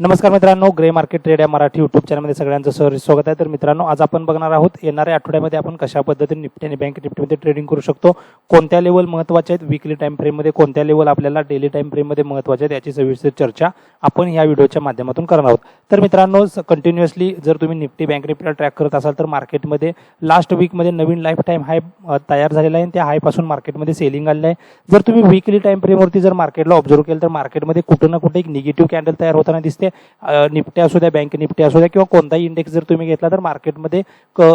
नमस्कार मित्रांनो grey market trade या मराठी युट्यूब चॅनलमध्ये सगळ्यांचं सर स्वागत आहे. तर मित्रांनो आज आपण बघणार आहोत येणाऱ्या आठवड्यामध्ये आपण कशा पद्धतीने निफ्टी आणि बँक निफ्टीमध्ये ट्रेडिंग करू शकतो कोणत्या लेवल महत्त्वाचे आहेत विकली टाइम फ्रेममध्ये कोणत्या लेवल आपल्याला डेली टाइम फ्रेममध्ये महत्त्वाचे आहेत याची सविस्तर चर्चा आपण या व्हिडिओच्या माध्यमातून करणार आहोत. तर मित्रांनो कंटिन्युअसली जर तुम्ही निफ्टी बँक निफ्टीला ट्रॅक करत असाल तर मार्केटमध्ये लास्ट वीकमध्ये नवीन लाईफ टाईम हाय तयार झालेला आहे. आणि त्या हायपासून मार्केटमध्ये सेलिंग आलेलं आहे. जर तुम्ही विकली टाइम फ्रेमवरती जर मार्केटला ऑब्झर्व केलं तर मार्केटमध्ये कुठं ना कुठे एक निगेटिव्ह कॅन्डल तयार होताना दिसते. ते निफ्टी असू द्या बँक निफ्टी असू द्या किंवा कोणताही इंडेक्स जर तुम्ही घेतला तर मार्केटमध्ये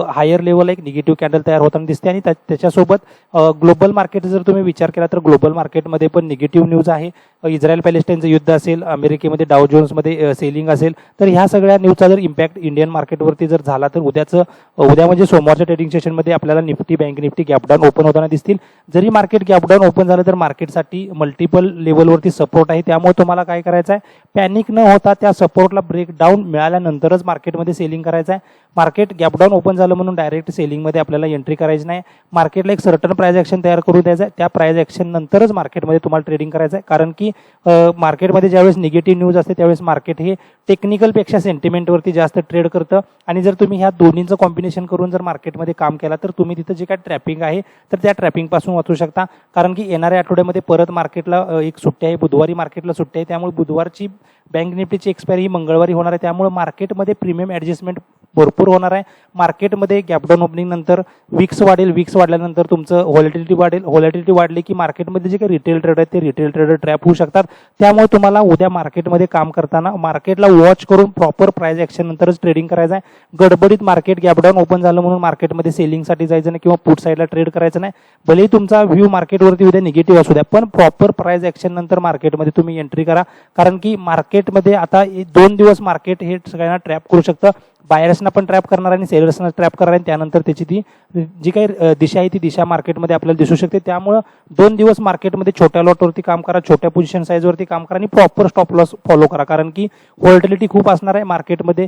हायर लेवल एक निगेटिव्ह कॅन्डल तयार होताना दिसते आणि त्याच्यासोबत ग्लोबल मार्केट जर तुम्ही विचार केला तर ग्लोबल मार्केटमध्ये पण निगेटिव्ह न्यूज आहे. इस्रायल पॅलेस्टाईनचं युद्ध असेल अमेरिकेमध्ये डाव जोन्समध्ये सेलिंग असेल तर ह्या सगळ्या न्यूजचा जर इम्पॅक्ट इंडियन मार्केटवरती जर झाला तर उद्याचं उद्या म्हणजे सोमवारच्या ट्रेडिंग सेशनमध्ये आपल्याला Nifty bank Nifty gap down open होताना दिसतील. जरी मार्केट गॅपडाऊन ओपन झालं तर मार्केटसाठी मल्टिपल लेवलवरती सपोर्ट आहे. त्यामुळे तुम्हाला काय करायचं आहे पॅनिक न होता त्या सपोर्टला ब्रेकडाऊन मिळाल्यानंतरच मार्केटमध्ये सेलिंग करायचं आहे मार्केट गॅपडाऊन ओपन झालं म्हणून डायरेक्ट सेलिंगमध्ये आपल्याला एंट्री करायची नाही. मार्केटला एक सर्टन प्राईज ॲक्शन तयार करून द्यायचं आहे. त्या प्राईज ॲक्शन नंतरच मार्केटमध्ये तुम्हाला ट्रेडिंग करायचं आहे. कारण की मार्केटमध्ये ज्यावेळेस निगेटिव्ह न्यूज असते त्यावेळेस मार्केट हे टेक्निकलपेक्षा सेंटिमेंटवरती जास्त ट्रेड करतं. आणि जर तुम्ही ह्या दोन्हींचं कॉम्बिनेशन करून जर मार्केटमध्ये काम केला तर तुम्ही तिथं जे काय ट्रॅपिंग आहे तर त्या ट्रॅपिंगपासून वाचू शकता. कारण की येणाऱ्या आठवड्यामध्ये परत मार्केटला एक सुट्टी आहे. बुधवारी मार्केटला सुट्टी आहे. त्यामुळे बुधवारची बँक निफ्टीची एक्सपायरी ही मंगळवारी होणार आहे. त्यामुळे मार्केटमध्ये प्रीमियम ॲडजस्टमेंट भरपूर होणार आहे. मार्केटमध्ये गॅपडाऊन ओपनिंग नंतर विक्स वाढेल. विक्स वाढल्यानंतर तुमचं व्हॉलिटिलिटी वाढेल. व्हॉलिटिलिटी वाढली की मार्केटमध्ये जे काही रिटेल ट्रेड आहेत ते रिटेल ट्रेडर ट्रॅप होऊ शकतात. त्यामुळे तुम्हाला उद्या मार्केटमध्ये काम करताना मार्केटला वॉच करून प्रॉपर प्राईज ॲक्शन नंतरच ट्रेडिंग करायचं आहे. गडबडीत मार्केट गॅपडाऊन ओपन झालं म्हणून मार्केटमध्ये सेलिंगसाठी जायचं नाही किंवा पुट साईडला ट्रेड करायचं नाही. भलेही तुमचा व्ह्यू मार्केटवरती उद्या निगेटिव्ह असू द्या पण प्रॉपर प्राईज ॲक्शन नंतर मार्केटमध्ये तुम्ही एंट्री करा. कारण की मार्केट मार्केटमध्ये आता हे दोन दिवस मार्केट हे सगळ्यांना ट्रॅप करू शकतं. बायर्सना पण ट्रॅप करणार आणि सेलर्सना ट्रॅप करणार आणि त्यानंतर त्याची ती जी काही दिशा आहे ती दिशा मार्केटमध्ये आपल्याला दिसू शकते. त्यामुळं दोन दिवस मार्केटमध्ये छोट्या लॉटवरती काम करा छोट्या पोझिशन साईजवरती काम करा आणि प्रॉपर स्टॉप लॉस फॉलो करा. कारण की व्होल्टिलिटी खूप असणार आहे मार्केटमध्ये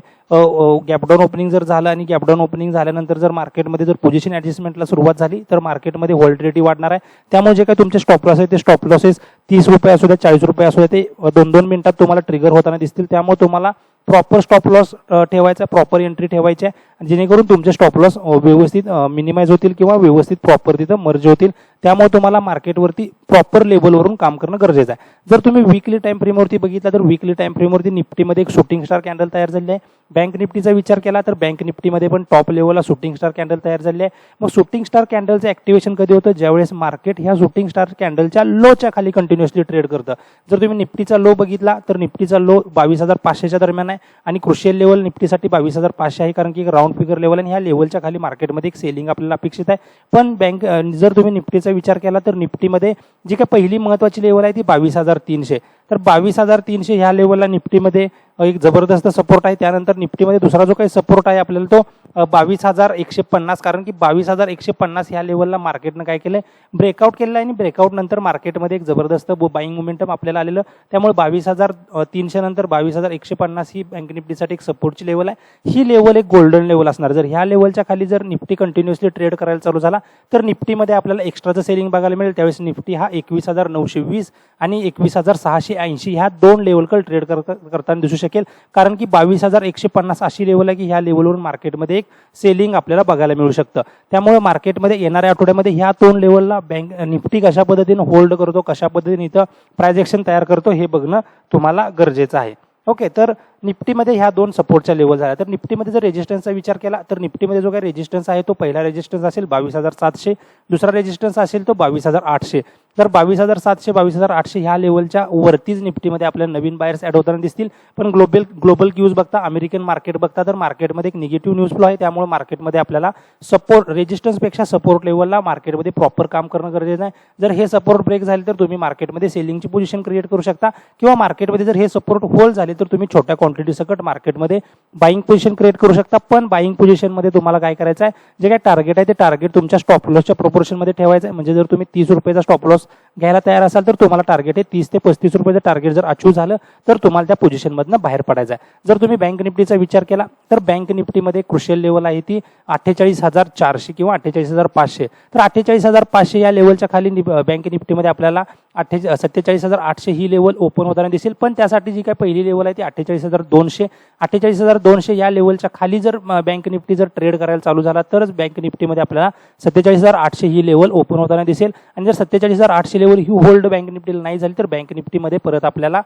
गॅपडाऊन ओपनिंग जर झालं आणि गॅपडाऊन ओपनिंग झाल्यानंतर जर मार्केटमध्ये जर पोझिशन ॲडजस्टमेंटला सुरुवात झाली तर मार्केटमध्ये व्होल्टिलिटी वाढणार आहे. त्यामुळे जे काही तुमचे स्टॉप लॉस आहे ते स्टॉप लॉसेस तीस रुपये असू द्या चाळीस रुपये असू द्या ते दोन दोन मिनिटात तुम्हाला ट्रिगर होताना दिसतील. त्यामुळे तुम्हाला प्रॉपर स्टॉप लॉस ठेवायचा प्रॉपर एंट्री ठेवायची आहे. जेणेकरून तुमचे स्टॉप लॉस व्यवस्थित मिनिमाइज होतील किंवा व्यवस्थित प्रॉपर तिथं मर्ज होतील. त्यामुळे तुम्हाला मार्केटवरती प्रॉपर लेवलवरून काम करणं गरजेचं आहे. जर तुम्ही विकली टाइम फ्रेमवरती बघितला तर विकली टाइम फ्रेमवरती निफ्टीमध्ये एक शूटिंग स्टार कॅन्डल तयार झाली आहे. बँक निफ्टीचा विचार केला तर बँक निफ्टीमध्ये पण टॉप लेवलला शूटिंग स्टार कॅन्डल तयार झाली आहे. मग शूटिंग स्टार कॅन्डलचं ऍक्टिव्हेशन कधी होतं? ज्यावेळेस मार्केट ह्या शूटिंग स्टार कॅन्डलच्या लोच्या खाली कंटिन्युअसली ट्रेड करतं. जर तुम्ही निफ्टीचा लो बघितला तर निफ्टीचा लो बावीस हजार पाचशेच्या दरम्यान आहे. आणि क्रुशियल लेवल निफ्टीसाठी बावीस हजार पाचशे आहे कारण की एक राऊंड फिगर लेवल आणि ह्या लेवलच्या खाली मार्केटमध्ये एक सेलिंग आपल्याला अपेक्षित आहे. पण बँक जर तुम्ही निफ्टीचा विचार केला तर निफ्टीमध्ये जी काही पहिली महत्वाची लेवल आहे ती बावीस हजार तीनशे. तर बावीस हजार तीनशे ह्या लेवलला निफ्टीमध्ये एक जबरदस्त सपोर्ट आहे. त्यानंतर निफ्टीमध्ये दुसरा जो काही सपोर्ट आहे आपल्याला तो बावीस हजार एकशे पन्नास. कारण की बावीस हजार एकशे पन्नास ह्या लेवलला मार्केटनं काय केलं आहे ब्रेकआउट केलेलं आहे आणि ब्रेकआउट नंतर मार्केटमध्ये एक जबरदस्त बाईंग मोमेंटम आपल्याला आलेलं. त्यामुळे बावीस हजार तीनशे नंतर बावीस हजार एकशे पन्नास ही बँक निफ्टीसाठी एक सपोर्टची लेवल आहे. ही लेवल एक गोल्डन लेवल असणार. जर ह्या लेवलच्या खाली जर निफ्टी कंटिन्युअसली ट्रेड करायला चालू झाला तर निफ्टीमध्ये आपल्याला एक्स्ट्राचं सेलिंग बघायला मिळेल. त्यावेळेस निफ्टी हा एकवीस हजार नऊशे वीस आणि एकवीस हजार सहाशे ऐंशी ह्या दोन लेवलकडे ट्रेड करताना दिसू शकेल. कारण की बावीस हजार एकशे पन्नास अशी लेवल आहे की ह्या लेवलवरून मार्केटमध्ये एक सेलिंग आपल्याला बघायला मिळू शकतं. त्यामुळे मार्केटमध्ये येणाऱ्या आठवड्यामध्ये ह्या दोन लेवलला बँक निफ्टी कशा पद्धतीने होल्ड करतो कशा पद्धतीने इथं प्रायजेक्शन तयार करतो हे बघणं तुम्हाला गरजेचं आहे. ओके तर निफ्टीमध्ये ह्या दोन सपोर्टच्या लेवल झाल्या. तर निफ्टीमध्ये जर रेजिस्टन्सचा विचार केला तर निफ्टीमध्ये जो काही रेजिस्टन्स आहे तो पहिला रेजिस्टन्स असेल बावीस हजार सातशे. दुसरा रेजिस्टन्स असेल तो बावीस हजार आठशे. तर बावीस हजार सातशे बावीस हजार आठशे ह्या लेवलच्या वरतीच निफ्टीमध्ये आपल्याला नवीन बायर्स ॲड होताना दिसतील. पण ग्लोबल ग्लोबल क्यूज बघता अमेरिकन मार्केट बघता तर मार्केटमध्ये एक निगेटिव्ह न्यूज फ्लो आहे. त्यामुळे मार्केटमध्ये आपल्याला सपोर्ट रेजिस्टन्सपेक्षा सपोर्ट लेवलला मार्केटमध्ये प्रॉपर काम करणं गरजेचं आहे. जर हे सपोर्ट ब्रेक झाले तर तुम्ही मार्केटमध्ये सेलिंगची पोझिशन क्रिएट करू शकता. किंवा मार्केटमध्ये जर हे सपोर्ट होल झाले तर तुम्ही छोट्या क्वांटिटी सकट मार्केटमध्ये बाईंग पोझिशन क्रिएट करू शकता. पण बाईंग पोझिशनमध्ये तुम्हाला काय करायचं आहे जे काय टार्गेट आहे ते टार्गेट तुमच्या स्टॉप लॉसच्या प्रोपोर्शनमध्ये ठेवायचं आहे म्हणजे जर तुम्ही तीस रुपयाचा स्टॉप लॉस घ्यायला तयार असाल तर तुम्हाला टार्गेट आहे तीस ते पस्तीस रुपयाचं टार्गेट जर अचीव झालं तर तुम्हाला त्या पोझिशनमधनं बाहेर पडायचं आहे जर तुम्ही बँक निफ्टीचा विचार केला तर बँक निफ्टीमध्ये क्रुशियल लेवल आहे ती अठ्ठेचाळीस हजार चारशे किंवा अठ्ठेचाळीस हजार पाचशे. तर अठ्ठेचाळीस हजार पाचशे या लेवलच्या खाली बँक निफ्टीमध्ये आपल्याला अठ्ठे सत्तेचाळीस हजार आठशे ही लेवल ओपन होताना दिसेल. पण त्यासाठी जी काही पहिली लेवल आहे ती अठ्ठेचाळीस हजार दोनशे अठ्ठेचाळीस हजार दोनशे या लेवलच्या खाली जर बँक निफ्टी जर ट्रेड करायला चालू झाला तरच बँक निफ्टीमध्ये आपल्याला सत्तेचाळीस हजार आठशे ही लेवल ओपन होताना दिसेल. आणि जर सत्तेचाळीस हजार आठशे लेवल ही होल्ड बँक निफ्टीला नाही झाली तर बँक निफ्टीमध्ये परत आपल्याला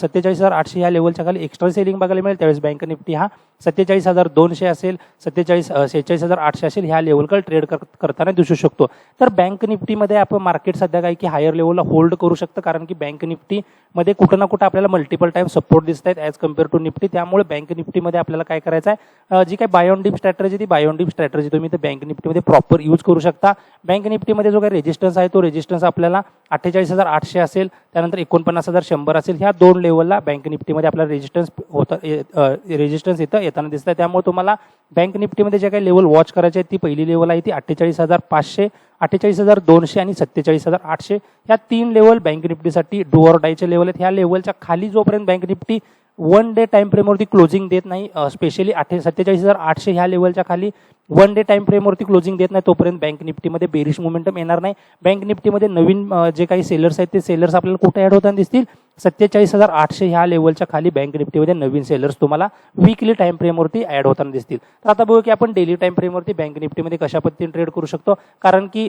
सत्तेचाळीस हजार आठशे या लेवलच्या खाली एक्स्ट्रा सेलिंग बघायला मिळेल. त्यावेळेस बँक निफ्टी हा सत्तेचाळीस हजार दोनशे असेल सत्तेचाळीस सेहेचाळीस हजार आठशे असेल ह्या लेवलकडे ट्रेड करताना दिसू शकतो. तर बँक निफ्टीमध्ये आपण मार्केट सध्या काय की हायर लेवलला होल्ड करू शकतं कारण की बँक निफ्टीमध्ये कुठं ना कुठं आपल्याला मल्टिपल टाईप सपोर्ट दिसत आहेत ॲज कंपेअर टू निफ्टी. त्यामुळे त्यामुळे बँक निफ्टीमध्ये आपल्याला काय करायचं आहे जी काही बायोन डीप स्ट्रॅटर्जी ती बायोन डीप स्ट्रॅटर्जी तुम्ही तर बँक निफ्टीमध्ये प्रॉपर यूज करू शकता. बँक निफ्टीमध्ये जो काही रेजिस्टन्स आहे तो रेजिस्टन्स आपल्याला अठ्ठेचाळीस हजार आठशे असेल त्यानंतर एकोणपन्नास हजार शंभर असेल ह्या दोन लेवलला बँक निफ्टीमध्ये आपल्याला रेजिस्टन्स होतं रेजिस्टन्स येतं येताना दिसतं त्यामुळे तुम्हाला बँक निफ्टीमध्ये जे काही लेवल वॉच करायचे आहेत ती पहिली लेवल आहे ती अठ्ठेचाळीस हजार पाचशे अठ्ठेचाळीस हजार दोनशे आणि सत्तेचाळीस हजार आठशे. ह्या तीन लेवल बँक निफ्टीसाठी डुअर डायचे लेवल आहेत. ह्या लेवलच्या खाली जोपर्यंत bank Nifty one day time फ्रेमवरती closing देत नाही. स्पेशली आठशे सत्तेचाळीस हजार आठशे ह्या लेवलच्या खाली वन डे टाइम फ्रेमवरती क्लोजिंग देत नाही. तोपर्यंत बँक निफ्टीमध्ये बेरिश मोमेंटम येणार नाही. बँक निफ्टीमध्ये नवीन जे काही सेलर्स आहेत ते सेलर्स आपल्याला कुठे ॲड होताना दिसतील? सत्तेचाळीस हजार आठशे ह्या लेवलच्या खाली बँक निफ्टीमध्ये नवीन सेलर्स तुम्हाला वीकली टाइम फ्रेमवरती ॲड होताना दिसतील. तर आता बघू की आपण डेली टाइम फ्रेमवरती बँक निफ्टीमध्ये कशा पद्धतीने ट्रेड करू शकतो. कारण की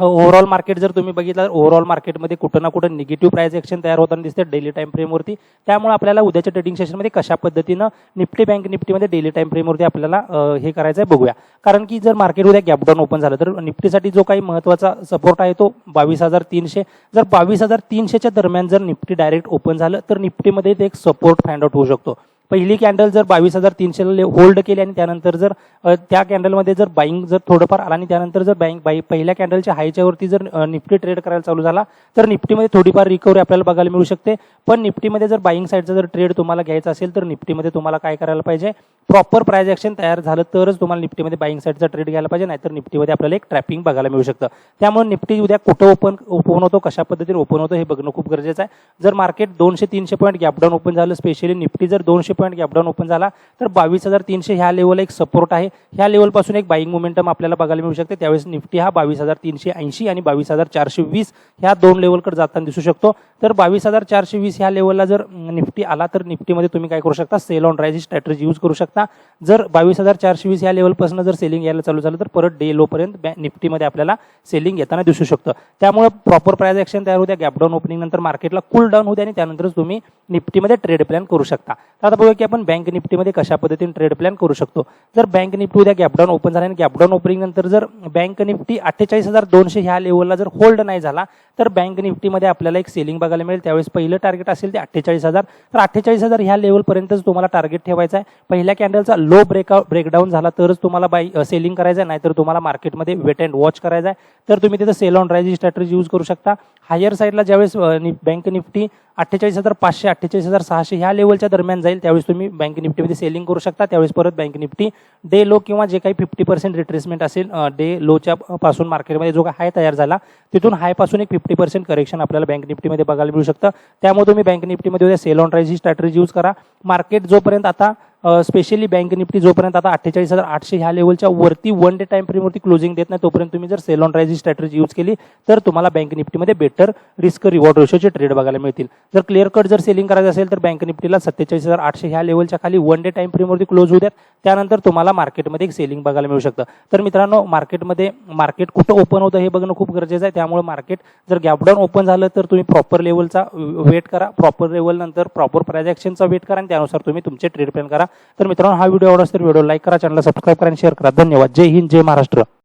ओव्हरऑल मार्केट जर तुम्ही बघितलं तर ओव्हरऑल मार्केटमध्ये कुठं ना कुठं निगेटिव्ह प्राइस ॲक्शन तयार होताना दिसते डेली टाइम फ्रेमवरती त्यामुळे आपल्याला उद्याच्या ट्रेडिंग सेशनमध्ये कशा पद्धतीनं निफ्टी बँक निफ्टीमध्ये डेली टाइम फ्रेमवरती आपल्याला हे करायचं आहे बघूया. कारण की जर मार्केट उद्या गॅपडाऊन ओपन झालं तर निफ्टीसाठी जो काही महत्त्वाचा सपोर्ट आहे तो बावीस हजार तीनशे. जर बावीस हजार तीनशेच्या दरम्यान जर निफ्टी डायरेक्ट ओपन झालं तर निफ्टीमध्ये ते एक सपोर्ट फाइंड आउट होऊ शकतो. पहिली कॅन्डल जर बावीस हजार तीनशेला होल्ड केली आणि त्यानंतर जर त्या कॅन्डलमध्ये जर बाईंग जर थोडंफार आला आणि त्यानंतर जर बँक बाई पहिल्या कॅन्डलच्या हायच्यावरती जर निफ्टी ट्रेड करायला चालू झाला तर निफ्टीमध्ये थोडीफार रिकव्हरी आपल्याला बघायला मिळू शकते. पण निफ्टीमध्ये जर बाईंग साईडचा जर ट्रेड तुम्हाला घ्यायचा असेल तर निफ्टीमध्ये तुम्हाला काय करायला पाहिजे? प्रॉपर प्राइस ॲक्शन तयार झालं तरच तुम्हाला निफ्टीमध्ये बाईंग साईडचा ट्रेड घ्यायला पाहिजे नाहीतर निफ्टीमध्ये आपल्याला एक ट्रॅपिंग बघायला मिळू शकतं. त्यामुळे निफ्टी उद्या कुठं ओपन ओपन होतो कशा पद्धतीने ओपन होतो हे बघणं खूप गरजेचं आहे. जर मार्केट दोनशे तीनशे पॉईंट गॅपडाऊन ओपन झालं स्पेशली निफ्टी जर दोनशे पॉईंट गॅपडाऊन ओपन झाला तर बावीस हजार तीनशे ह्या लेवलला एक सपोर्ट आहे. ह्या लेवलपासून एक बाईंग मोमेंटम आपल्याला बघायला मिळू शकते. त्यावेळेस निफ्टी हा बावीस हजार तीनशे ऐंशी आणि बावीस हजार चारशे वीस ह्या दोन लेवलकडे जाताना दिसू शकतो. तर बावीस हजार चारशे वीस ह्या लेवलला जर निफ्टी आला तर निफ्टीमध्ये तुम्ही काय करू शकता? Sell on rise strategy use करू शकता. जर बावीस हजार चारशे वीस या लेवलपासून जर सेलिंग यायला चालू झालं तर परत डे लोपर्यंत निफ्टीमध्ये आपल्याला सेलिंग येताना दिसू शकतं. त्यामुळे प्रॉपर प्राइस ॲक्शन तयार होत्या गॅपडाऊन ओपनिंग नंतर मार्केटला कूल डाऊन होते आणि त्यानंतरच तुम्ही निफ्टीमध्ये ट्रेड प्लॅन करू शकता. तर आता बघूया की आपण बँक निफ्टीमध्ये कशा पद्धतीने ट्रेड प्लॅन करू शकतो. जर बँक निफ्टी उद्या गॅपडाऊन ओपन झाला आणि गॅपडाऊन ओपनिंग नंतर जर बँक निफ्टी अठ्ठेचाळीस हजार दोनशे ह्या लेवलला जर होल्ड नाही झाला तर बँक निफ्टीमध्ये आपल्याला एक सेलिंग बघायला मिळेल. त्यावेळेस पहिलं टार्गेट असेल ते अठ्ठेचाळीस हजार. तर अठ्ठेचाळीस हजार ह्या लेवलपर्यंतच तुम्हाला टार्गेट ठेवायचा आहे. पहिल्या कॅन्डलचा लो ब्रेकआउट ब्रेकडाऊन झाला तरच तुम्हाला बाय सेलिंग करायचं आहे. नाहीतर तुम्हाला मार्केटमध्ये वेट अँड वॉच करायचं आहे. तर तुम्ही तिथं sell on rise strategy use करू शकता. हायर साईडला ज्यावेळेस नि- बँक निफ्टी अठ्ठेचाळीस हजार पाचशे अठ्ठेचाळीस हजार सहाशे ह्या लेवलच्या दरम्यान जाईल त्यावेळेस तुम्ही बँक निफ्टीमध्ये सेलिंग करू शकता. त्यावेळेस परत बँक निफ्टी डे लो किंवा जे काही फिफ्टी पर्सेंट रिट्रेसमेंट असेल डे लोच्या पासून मार्केटमध्ये जो काही हाय तयार झाला तिथून हायपासून एक फिफ्टी पर्सेंट करेक्शन आपल्याला बँक निफ्टीमध्ये बघायला मिळू शकतं. त्यामुळे तुम्ही बँक निफ्टीमध्ये उद्या सेल ऑन राईज ही स्ट्रॅटर्जी यूज करा. मार्केट जोपर्यंत आता स्पेशली बँक निफ्टी जोपर्यंत आता अठ्ठेचाळीस हजार आठशे ह्या लेवलच्या वरती वन डे टाइम फ्रेमवरती क्लोजिंग देत नाही तोपर्यंत तुम्ही जर sell on rise strategy use केली तर तुम्हाला बँक निफ्टीमध्ये बेटर रिस्क रिवॉर्ड रेशोचे ट्रेड बघायला मिळतील. जर क्लिअर कट जर सेलिंग करायचं असेल तर बँक निफ्टीला सत्तेचाळीस हजार आठशे ह्या लेवलच्या खाली वन डे टाइम फ्रेमवरती क्लोज होऊ द्यात. त्यानंतर तुम्हाला मार्केटमध्ये एक सेलिंग बघायला मिळू शकतं. तर मित्रांनो मार्केटमध्ये मार्केट कुठं ओपन होतं हे बघणं खूप गरजेचं आहे. त्यामुळे मार्केट जर गॅपडाऊन ओपन झालं तर तुम्ही प्रॉपर लेवलचा वेट करा. प्रॉपर लेवल नंतर प्रॉपर प्रायझॅक्शनचा वेट करा आणि त्यानुसार तुम्ही तुमचे ट्रेड प्लॅन करा. तर मित्रांनो हा व्हिडिओ आवडला तर व्हिडिओ लाईक करा चॅनलला सबस्क्राईब करा आणि शेअर करा. धन्यवाद. जय हिंद जय महाराष्ट्र.